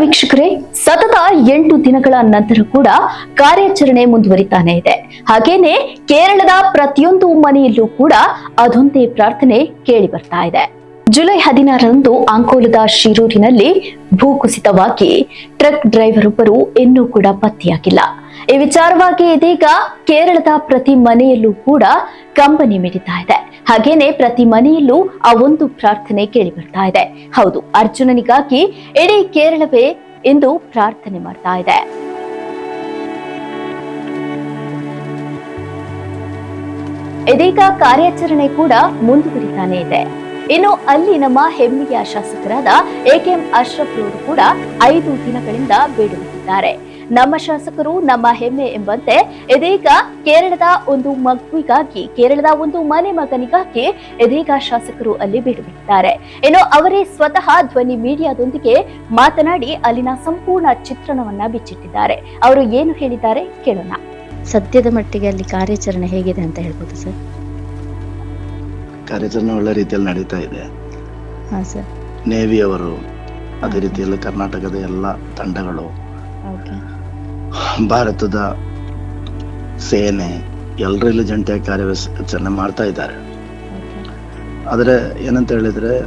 ವೀಕ್ಷಕರೇ, ಸತತ ಎಂಟು ದಿನಗಳ ನಂತರ ಕೂಡ ಕಾರ್ಯಾಚರಣೆ ಮುಂದುವರಿತಾನೆ ಇದೆ. ಹಾಗೇನೆ ಕೇರಳದ ಪ್ರತಿಯೊಂದು ಮನೆಯಲ್ಲೂ ಕೂಡ ಅದೊಂದೇ ಪ್ರಾರ್ಥನೆ ಕೇಳಿ ಬರ್ತಾ ಇದೆ. ಜುಲೈ ಹದಿನಾರರಂದು ಅಂಕೋಲದ ಶಿರೂರಿನಲ್ಲಿ ಭೂಕುಸಿತವಾಗಿ ಟ್ರಕ್ ಡ್ರೈವರ್ ಒಬ್ಬರು ಇನ್ನೂ ಕೂಡ ಪತ್ತೆಯಾಗಿಲ್ಲ. ಈ ವಿಚಾರವಾಗಿ ಇದೀಗ ಕೇರಳದ ಪ್ರತಿ ಮನೆಯಲ್ಲೂ ಕೂಡ ಕಂಬನಿ ಮಿಡಿತಾ ಇದೆ. ಹಾಗೇನೆ ಪ್ರತಿ ಮನೆಯಲ್ಲೂ ಆ ಒಂದು ಪ್ರಾರ್ಥನೆ ಕೇಳಿ ಬರ್ತಾ ಇದೆ. ಹೌದು, ಅರ್ಜುನನಿಗಾಗಿ ಇಡೀ ಕೇರಳವೇ ಎಂದು ಪ್ರಾರ್ಥನೆ ಮಾಡ್ತಾ ಇದೆ. ಇದೀಗ ಕಾರ್ಯಾಚರಣೆ ಕೂಡ ಮುಂದುವರಿತಾನೆ ಇದೆ. ಇನ್ನು ಅಲ್ಲಿ ನಮ್ಮ ಹೆಮ್ಮೆಯ ಶಾಸಕರಾದ ಎಕೆಎಂ ಅಶ್ರಫ್ ಅವರು ಕೂಡ ಐದು ದಿನಗಳಿಂದ ಬೇಡುತ್ತಿದ್ದಾರೆ ನಮ್ಮ ಶಾಸಕರು ನಮ್ಮ ಹೆಮ್ಮೆ ಎಂಬಂತೆ ಇದೀಗ ಕೇರಳದ ಒಂದು ಮಗುವಿಗಾಗಿ ಕೇರಳದ ಒಂದು ಮನೆ ಮಗನಿಗಾಗಿ ಇದೀಗ ಶಾಸಕರು ಅಲ್ಲಿ ಬಿಡುಬಿಟ್ಟಿದ್ದಾರೆ. ಇನ್ನು ಅವರೇ ಸ್ವತಃ ಧ್ವನಿ ಮೀಡಿಯಾದೊಂದಿಗೆ ಮಾತನಾಡಿ ಅಲ್ಲಿನ ಸಂಪೂರ್ಣ ಚಿತ್ರಣವನ್ನ ಬಿಚ್ಚಿಟ್ಟಿದ್ದಾರೆ. ಅವರು ಏನು ಹೇಳಿದ್ದಾರೆ ಕೇಳೋಣ. ಸದ್ಯದ ಮಟ್ಟಿಗೆ ಅಲ್ಲಿ ಕಾರ್ಯಾಚರಣೆ ಹೇಗಿದೆ ಅಂತ ಹೇಳ್ಬೋದು ಸರ್? ಕಾರ್ಯಾಚರಣೆ ಒಳ್ಳೆ ರೀತಿಯಲ್ಲಿ ನಡೀತಾ ಇದೆ. ಹಾಂ ಸರ್. ನೇವಿ ಅವರು ಅದೇ ರೀತಿಯಲ್ಲಿ ಕರ್ನಾಟಕದ ಎಲ್ಲ ತಂಡಗಳು ಓಕೆ. ಭಾರತದ ಸೇನೆ ಎಲ್ಲರಲ್ಲೂ ಜಂಟಿಯಾಗಿ ಕಾರ್ಯಾಚರಣೆ ಮಾಡ್ತಾ ಇದ್ದಾರೆ. ಆದರೆ ಏನಂತ ಹೇಳಿದ್ರೆ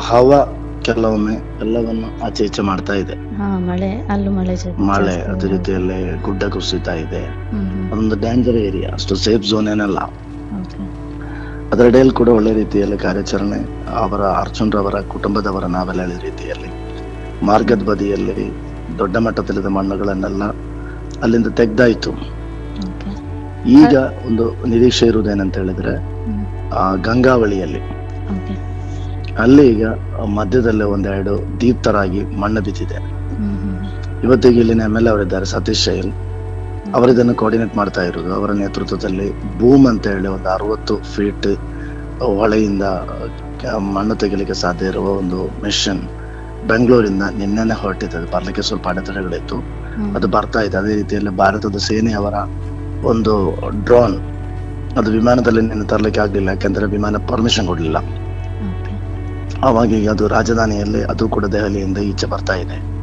ಹವ ಕೆಲವೊಮ್ಮೆ ಎಲ್ಲವನ್ನು ಆಚೆ ಈಚೆ ಮಾಡ್ತಾ ಇದೆ. ಮಳೆ ಅದ್ರ ಮಳೆ ಜಾ- ಮಳೆ ಜಾಸ್ತಿ ಅದೇ ರೀತಿಯಲ್ಲಿ ಗುಡ್ಡ ಕುಸಿತ ಇದೆ. ಅದೊಂದು ಡೇಂಜರ್ ಏರಿಯಾ ಅಷ್ಟು ಸೇಫ್ ಝೋನ್ ಏನಲ್ಲ. ಅದರಡೆಯಲ್ಲಿ ಅದರಡಿಯಲ್ಲಿ ಕೂಡ ಒಳ್ಳೆ ರೀತಿಯಲ್ಲಿ ಕಾರ್ಯಾಚರಣೆ ಅವರ ಅರ್ಜುನ್ ರವರ ಕುಟುಂಬದವರ ನಾವೆಲ್ಲ ಹೇಳಿದ ರೀತಿಯಲ್ಲಿ ಮಾರ್ಗದ ಬದಿಯಲ್ಲಿ ದೊಡ್ಡ ಮಟ್ಟದಲ್ಲಿದ್ದ ಮಣ್ಣುಗಳನ್ನೆಲ್ಲ ಅಲ್ಲಿಂದ ತೆಗ್ದಾಯ್ತು. ಈಗ ಒಂದು ನಿರೀಕ್ಷೆ ಇರುವುದೇನಂತ ಹೇಳಿದ್ರೆ ಆ ಗಂಗಾವಳಿಯಲ್ಲಿ. ಅಲ್ಲಿ ಈಗ ಮಧ್ಯದಲ್ಲೇ ಒಂದೆರಡು ದೀಪ್ತರಾಗಿ ಮಣ್ಣು ಬಿದ್ದಿದೆ. ಇವತ್ತಿಗೆ ಇಲ್ಲಿನ ಎಂ ಎಲ್ ಅವರಿದ್ದಾರೆ ಸತೀಶ್ ಶೈಲ್ ಅವರಿದನ್ನು ಕೋಆರ್ಡಿನೇಟ್ ಮಾಡ್ತಾ ಇರೋದು. ಅವರ ನೇತೃತ್ವದಲ್ಲಿ ಬೂಮ್ ಅಂತ ಹೇಳಿ ಒಂದು ಅರವತ್ತು ಫೀಟ್ ಹೊಳೆಯಿಂದ ಮಣ್ಣು ತೆಗಿಲಿಕ್ಕೆ ಸಾಧ್ಯ ಇರುವ ಒಂದು ಮಿಷನ್ ಬೆಂಗಳೂರಿಂದ ನಿನ್ನೆನೆ ಹೊರಟಿದೆ ಅದು ಬರ್ಲಿಕ್ಕೆ ಸ್ವಲ್ಪ ಅಡೆತಡೆಗಳಿತ್ತು. ಅದು ಬರ್ತಾ ಇದೆ. ಅದೇ ರೀತಿಯಲ್ಲಿ ಭಾರತದ ಸೇನೆ ಅವರ ಒಂದು ಡ್ರೋನ್ ಅದು ವಿಮಾನದಲ್ಲಿ ನಿನ್ನೆ ತರಲಿಕ್ಕೆ ಆಗ್ಲಿಲ್ಲ. ಯಾಕಂದ್ರೆ ವಿಮಾನ ಪರ್ಮಿಷನ್ ಕೊಡಲಿಲ್ಲ. ಅವಾಗ ಈಗ ಅದು ರಾಜಧಾನಿಯಲ್ಲಿ ಅದು ಕೂಡ ದೆಹಲಿಯಿಂದ ಈಚೆ ಬರ್ತಾ ಇದೆ.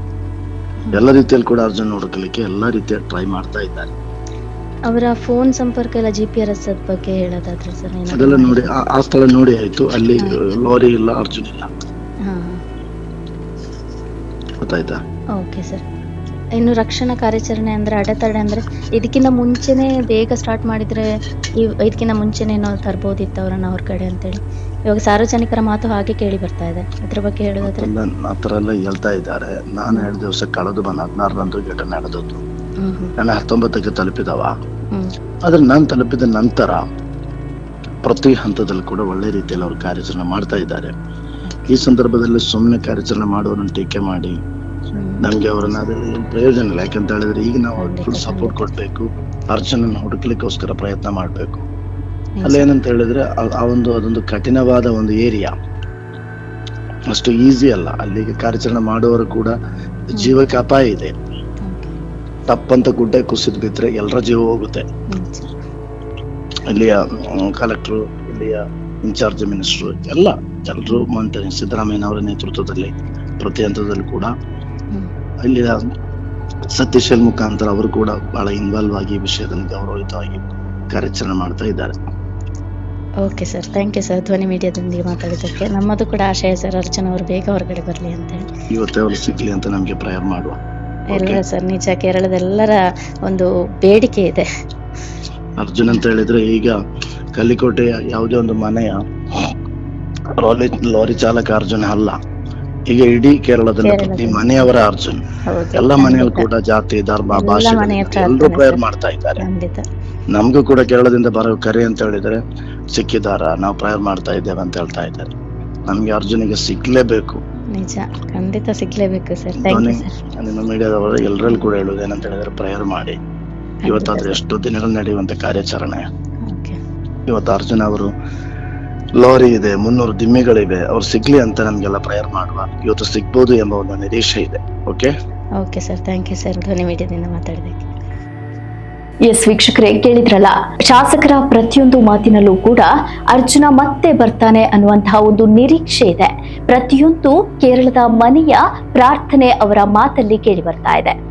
ಎಲ್ಲ ರೀತಿಯಲ್ಲಿ ಕೂಡ ಅರ್ಜುನ್ ಹುಡುಕಲಿಕ್ಕೆ ಎಲ್ಲ ರೀತಿಯ ಟ್ರೈ ಮಾಡ್ತಾ ಇದ್ದಾರೆ. ಅವರ ಫೋನ್ ಸಂಪರ್ಕ ಎಲ್ಲ ಜಿ ಪಿ ಆರ್ ಎಸ್ ಬಗ್ಗೆ ಹೇಳೋದಾದ್ರೆ ಸರ್ ಅದೆಲ್ಲ ನೋಡಿ ಆ- ಸ್ಥಳ ನೋಡಿ ಆಯ್ತು. ಅಲ್ಲಿ ಲಾರಿ ಇಲ್ಲ ಅರ್ಜುನ್ ಇಲ್ಲ. ಗೊತ್ತಾಯ್ತಾ ಓಕೆ ಸರ್ ಇನ್ನು ರಕ್ಷಣಾ ಕಾರ್ಯಾಚರಣೆ ಅಂದ್ರೆ ಅಡೆತಡೆ ಅಂದ್ರೆ ಇದಕ್ಕಿಂತ ಮುಂಚೆನೆ ಬೇಗ ಸ್ಟಾರ್ಟ್ ಮಾಡಿದ್ರೆ ಈ ಇದಕ್ಕಿಂತ ಮುಂಚೆನೆ ಏನೋ ತರ್ಬೋದಿತ್ತು ಅವರನ್ನ ಅವ್ರ ಕಡೆ ಅಂತೇಳಿ. ಇವಾಗ ಸಾರ್ವಜನಿಕರ ಮಾತು ಹಾಗೆ ಕೇಳಿ ಬರ್ತಾ ಇದೆ. ಇದ್ರ ಬಗ್ಗೆ ಹೇಳೋದಾದ್ರೆ? ಆತರ ಆ ಥರ ಎಲ್ಲ ಹೇಳ್ತಾ ಇದ್ದಾರೆ. ನಾನು ಎರಡು ದಿವಸ ಕಳೆದು ಬಂದ ಹದಿನಾರರಂದು ಘಟನೆ ನಡೆದದ್ದು. ಹ್ಮ್ ಹ್ಮ್. ನಾನು ಹತ್ತೊಂಬತ್ತಕ್ಕೆ ತಲುಪಿದವ. ಹ್ಮ್. ಆದ್ರೆ ನಾನು ತಲುಪಿದ ನಂತರ ಪ್ರತಿ ಹಂತದಲ್ಲಿ ಕೂಡ ಒಳ್ಳೆ ರೀತಿಯಲ್ಲಿ ಅವರು ಕಾರ್ಯಾಚರಣೆ ಮಾಡ್ತಾ ಇದ್ದಾರೆ. ಈ ಸಂದರ್ಭದಲ್ಲಿ ಸುಮ್ಮನೆ ಕಾರ್ಯಾಚರಣೆ ಮಾಡುವವರನ್ನು ಟೀಕೆ ಮಾಡಿ. ನಮ್ಗೆ ಅವ್ರನ್ನ ಅದರಲ್ಲಿ ಏನ್ ಪ್ರಯೋಜನ ಇಲ್ಲ. ಯಾಕಂತ ಹೇಳಿದ್ರೆ ಈಗ ನಾವು ಫುಲ್ ಸಪೋರ್ಟ್ ಕೊಡ್ಬೇಕು. ಅರ್ಚನ ಹುಡುಕ್ಲಿಕ್ಕೋಸ್ಕರ ಪ್ರಯತ್ನ ಮಾಡ್ಬೇಕು. ಅಲ್ಲೇನಂತ ಹೇಳಿದ್ರೆ ಆ- ಒಂದು ಅದೊಂದು ಕಠಿಣವಾದ ಒಂದು ಏರಿಯಾ ಅಷ್ಟು ಈಸಿ ಅಲ್ಲ. ಅಲ್ಲಿಗೆ ಕಾರ್ಯಾಚರಣೆ ಮಾಡುವವರು ಕೂಡ ಜೀವಕ್ಕೆ ಅಪಾಯ ಇದೆ. ತಪ್ಪಂತ ಗುಡ್ಡೆ ಕುಸಿದ್ ಬಿದ್ರೆ ಎಲ್ಲರ ಜೀವ ಹೋಗುತ್ತೆ. ಇಲ್ಲಿಯ ಕಲೆಕ್ಟರ್ ಇಲ್ಲಿಯ ಇನ್ಚಾರ್ಜ್ ಮಿನಿಸ್ಟರ್ ಎಲ್ಲ ಎಲ್ಲರೂ ಸಿದ್ದರಾಮಯ್ಯ ಸಿದ್ದರಾಮಯ್ಯನವರ ನೇತೃತ್ವದಲ್ಲಿ ಪ್ರತಿ ಹಂತದಲ್ಲಿ ಕೂಡ. ಇಲ್ಲಿಯ ಸತೀಶ್ ಎಲ್ ಮುಖಾಂತರ ಅವರು ಕೂಡ ಬಹಳ ಇನ್ವಾಲ್ವ್ ಆಗಿ ವಿಷಯದಲ್ಲಿ ಗೌರವಯುತವಾಗಿ ಕಾರ್ಯಾಚರಣೆ ಮಾಡ್ತಾ ಇದ್ದಾರೆ. Okay sir thank you sir Dhwani ಮೀಡಿಯಾದೊಂದಿಗೆ ಮಾತಾಡಿದ್ದಕ್ಕೆ ನಮ್ಮದು ಕೂಡ ಆಶಯ ಸರ್ ಅರ್ಚನಾ ಅವರು ಬೇಗ ಹೊರಗಡೆ ಬರಲಿ ಅಂತ ಇವತ್ತು ಅವರು ಸಿಗ್ಲಿ ಅಂತ ನಮಗೆ ಪ್ರೇಯರ್ ಮಾಡುವ. ಎಲ್ಲ ಸರ್ ನಿಜ ಕೇರಳದೆಲ್ಲರ ಒಂದು ಬೇಡಿಕೆ ಇದೆ. ಅರ್ಜುನ್ ಅಂತ ಹೇಳಿದ್ರೆ ಈಗ ಕಲ್ಲಿಕೋಟೆಯ ಯಾವುದೇ ಒಂದು ಮನೆಯ ಲಾರಿ ಚಾಲಕ ಅರ್ಜುನ್ ಅಲ್ಲ. ಈಗ ಇಡೀ ಕೇರಳದಲ್ಲಿ ಪ್ರತಿ ಮನೆಯವರ ಅರ್ಜುನ್. ಎಲ್ಲ ಮನೆಯಲ್ಲೂ ಕೂಡ ಜಾತಿ ಧರ್ಮ ಭಾಷೆ ಎಲ್ಲರೂ ಪ್ರೇಯರ್ ಮಾಡ್ತಾ ಇದ್ದಾರೆ. ನಮ್ಗೂ ಕೂಡ ಕೇರಳದಿಂದ ಬರೋ ಕರೆ ಅಂತ ಹೇಳಿದ್ರೆ ಸಿಕ್ಕಿದಾರ ನಾವು ಪ್ರೇಯರ್ ಮಾಡ್ತಾ ಇದ್ದೇವೆ ಅಂತ ಹೇಳ್ತಾ ಇದ್ದಾರೆ. ನಮ್ಗೆ ಅರ್ಜುನಿಗೆ ಸಿಗ್ಲೇಬೇಕು ನಿಜ. ಖಂಡಿತ ಸಿಗ್ಲೇಬೇಕು ಸರ್. ನಿಮ್ಮ ಮೀಡಿಯಾದವರು ಎಲ್ಲರಲ್ಲಿ ಕೂಡ ಹೇಳುವುದು ಏನಂತ ಹೇಳಿದ್ರೆ ಪ್ರೇಯರ್ ಮಾಡಿ. ಇವತ್ತಾದ್ರೆ ಎಷ್ಟು ದಿನಗಳು ನಡೆಯುವಂತ ಕಾರ್ಯಾಚರಣೆ. ಇವತ್ತು ಅರ್ಜುನ್ ಅವರು ಲಾರಿ ಇದೆ ಮುನ್ನೂರು ದಿಮ್ಮಿಗಳಿವೆ ಅವ್ರು ಸಿಗ್ಲಿ ಅಂತ ನಮ್ಗೆಲ್ಲ ಪ್ರೇಯರ್ ಮಾಡುವ. ಇವತ್ತು ಸಿಗ್ಬೋದು ಎಂಬ ಒಂದು ನಿರೀಕ್ಷೆ ಇದೆ okay okay sir thank you sir Dhwani ಮೀಡಿಯಾದಿಂದ ಮಾತಾಡಿದ್ದಕ್ಕೆ S ವೀಕ್ಷಕರೇ ಕೇಳಿದ್ರಲ್ಲ ಶಾಸಕರ ಪ್ರತಿಯೊಂದು ಮಾತಿನಲ್ಲೂ ಕೂಡ ಅರ್ಜುನ ಮತ್ತೆ ಬರ್ತಾನೆ ಅನ್ನುವಂತಹ ಒಂದು ನಿರೀಕ್ಷೆ ಇದೆ. ಪ್ರತಿಯೊಂದು ಕೇರಳದ ಮನೆಯ ಪ್ರಾರ್ಥನೆ ಅವರ ಮಾತಲ್ಲಿ ಕೇಳಿ ಬರ್ತಾ ಇದೆ.